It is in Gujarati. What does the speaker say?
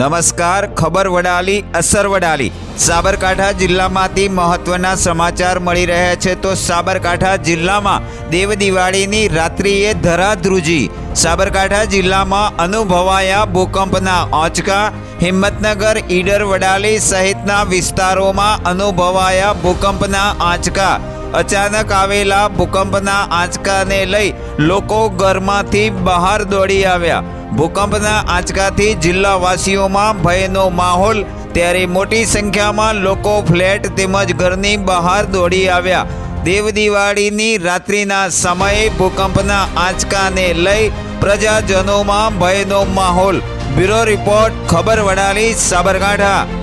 નમસ્કાર, ખબર વડાલી, અસર વડાલી. સાબરકાંઠા જિલ્લામાંથી મહત્વના સમાચાર મળી રહ્યા છે તો સાબરકાંઠા જિલ્લામાં દેવ દિવાળીની રાત્રિએ ધરાધ્રુજી. સાબરકાંઠા જિલ્લામાં અનુભવાયા ભૂકંપના આંચકા. હિંમતનગર, ઈડર વડાલી સહિતના વિસ્તારોમાં અનુભવાયા ભૂકંપના આંચકા. અચાનક આવેલા ભૂકંપના આંચકાને લઈ લોકો ઘરમાંથી બહાર દોડી આવ્યા. ભૂકંપના આંચકાથી જિલ્લાવાસીઓમાં ભયનો માહોલ, ત્યારે મોટી સંખ્યામાં લોકો ફ્લેટ તેમજ ઘરની બહાર દોડી આવ્યા. દેવ દિવાળીની રાત્રિના સમયે ભૂકંપના આંચકાને લઈ પ્રજાજનોમાં ભયનો માહોલ. બ્યુરો રિપોર્ટ, ખબર વડાલી, સાબરકાંઠા.